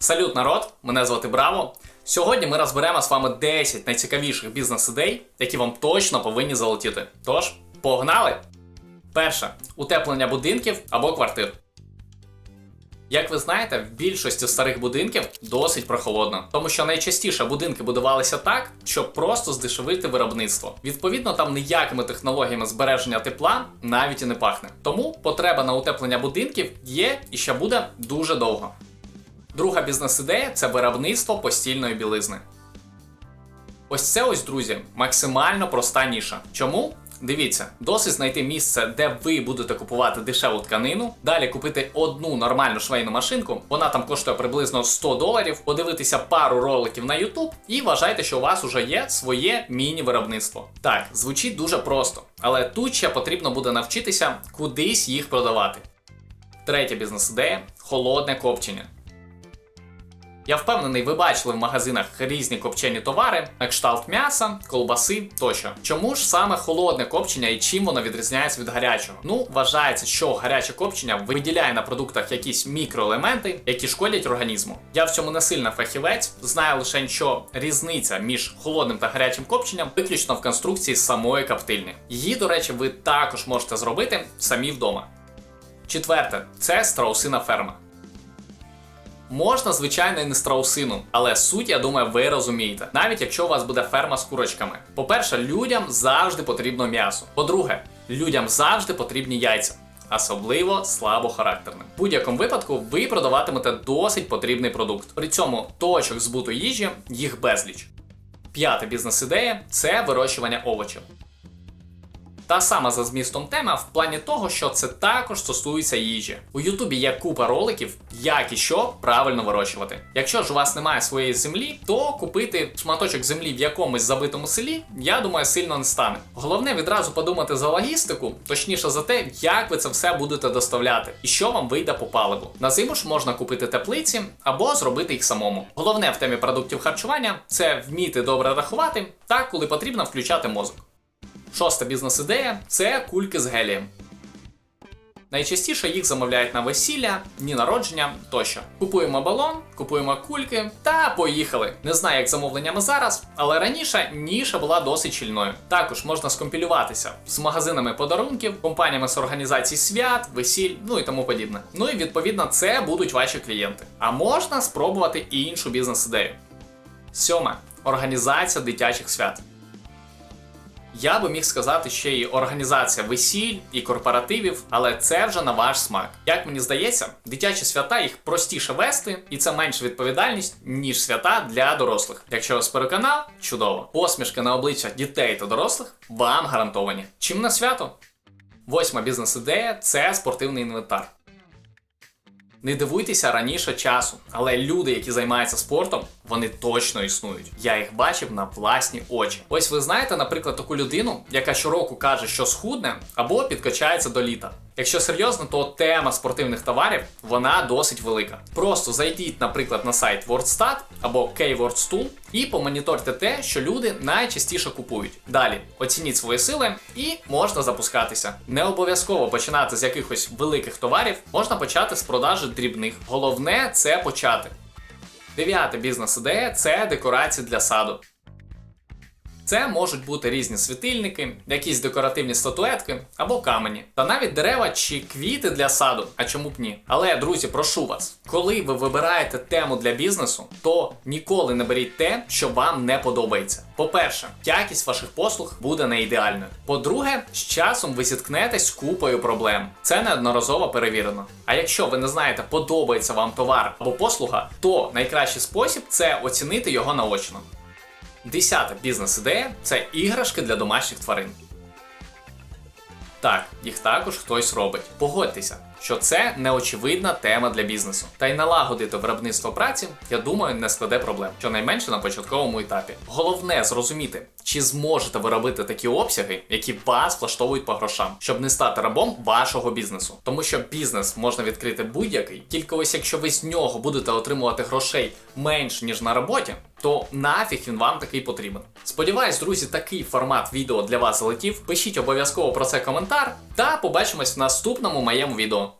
Салют, народ! Мене звати Браво. Сьогодні ми розберемо з вами 10 найцікавіших бізнес-ідей, які вам точно повинні залетіти. Тож, погнали! Перше утеплення будинків або квартир. Як ви знаєте, в більшості старих будинків досить прохолодно, тому що найчастіше будинки будувалися так, щоб просто здешевити виробництво. Відповідно, там ніякими технологіями збереження тепла навіть і не пахне. Тому потреба на утеплення будинків є і ще буде дуже довго. Друга бізнес-ідея це виробництво постільної білизни. Ось це ось, друзі, максимально проста ніша. Чому? Дивіться, досить знайти місце, де ви будете купувати дешеву тканину. Далі купити одну нормальну швейну машинку. Вона там коштує приблизно 100 доларів. Подивитися пару роликів на YouTube і вважайте, що у вас уже є своє міні-виробництво. Так, звучить дуже просто, але тут ще потрібно буде навчитися кудись їх продавати. Третя бізнес-ідея холодне копчення. Я впевнений, ви бачили в магазинах різні копчені товари, на кшталт м'яса, колбаси тощо. Чому ж саме холодне копчення і чим воно відрізняється від гарячого? Ну, вважається, що гаряче копчення виділяє на продуктах якісь мікроелементи, які шкодять організму. Я в цьому не сильно фахівець, знаю лише, що різниця між холодним та гарячим копченням виключно в конструкції самої коптильні. Її, до речі, ви також можете зробити самі вдома. Четверте це страусина ферма. Можна, звичайно, і не страусину, але суть, я думаю, ви розумієте, навіть якщо у вас буде ферма з курочками. По-перше, людям завжди потрібно м'ясо. По-друге, людям завжди потрібні яйця. Особливо слабохарактерним. В будь-якому випадку ви продаватимете досить потрібний продукт. При цьому точок збуту їжі їх безліч. П'ята бізнес-ідея це вирощування овочів. Та сама за змістом тема в плані того, що це також стосується їжі. У Ютубі є купа роликів, як і що правильно вирощувати. Якщо ж у вас немає своєї землі, то купити шматочок землі в якомусь забитому селі, я думаю, сильно не стане. Головне відразу подумати за логістику, точніше за те, як ви це все будете доставляти і що вам вийде по паливу. На зиму ж можна купити теплиці або зробити їх самому. Головне в темі продуктів харчування це вміти добре рахувати та коли потрібно включати мозок. Шоста бізнес-ідея це кульки з гелієм. Найчастіше їх замовляють на весілля, дні народження тощо. Купуємо балон, купуємо кульки та поїхали. Не знаю, як замовленнями зараз, але раніше ніша була досить щільною. Також можна скомпілюватися з магазинами подарунків, компаніями з організацій свят, весіль, ну і тому подібне. Ну і відповідно це будуть ваші клієнти. А можна спробувати і іншу бізнес-ідею. Сьоме організація дитячих свят. Я би міг сказати ще й організація весіль і корпоративів, але це вже на ваш смак. Як мені здається, дитячі свята їх простіше вести, і це менша відповідальність, ніж свята для дорослих. Якщо вас переконав, чудово. Посмішки на обличчях дітей та дорослих вам гарантовані. Чим на свято? Восьма бізнес-ідея це спортивний інвентар. Не дивуйтеся раніше часу, але люди, які займаються спортом, вони точно існують. Я їх бачив на власні очі. Ось ви знаєте, наприклад, таку людину, яка щороку каже, що схудне або підкачається до літа. Якщо серйозно, то тема спортивних товарів вона досить велика. Просто зайдіть, наприклад, на сайт WordStat або K-WordStool і помоніторте те, що люди найчастіше купують. Далі оцініть свої сили і можна запускатися. Не обов'язково починати з якихось великих товарів, можна почати з продажі дрібних. Головне це почати. Дев'ята бізнес-ідея це декорації для саду. Це можуть бути різні світильники, якісь декоративні статуетки або камені, та навіть дерева чи квіти для саду, а чому б ні. Але, друзі, прошу вас, коли ви вибираєте тему для бізнесу, то ніколи не беріть те, що вам не подобається. По-перше, якість ваших послуг буде не ідеальною. По-друге, з часом ви зіткнетесь купою проблем. Це неодноразово перевірено. А якщо ви не знаєте, подобається вам товар або послуга, то найкращий спосіб це оцінити його наочно. Десята бізнес-ідея це іграшки для домашніх тварин. Так, їх також хтось робить. Погодьтеся, що це неочевидна тема для бізнесу. Та й налагодити виробництво праці, я думаю, не складе проблем, щонайменше на початковому етапі. Головне зрозуміти, чи зможете ви робити такі обсяги, які вас влаштовують по грошам, щоб не стати рабом вашого бізнесу. Тому що бізнес можна відкрити будь-який, тільки ось якщо ви з нього будете отримувати грошей менш ніж на роботі, то нафіг він вам такий потрібен. Сподіваюсь, друзі, такий формат відео для вас залетів. Пишіть обов'язково про це коментар та побачимось в наступному моєму відео.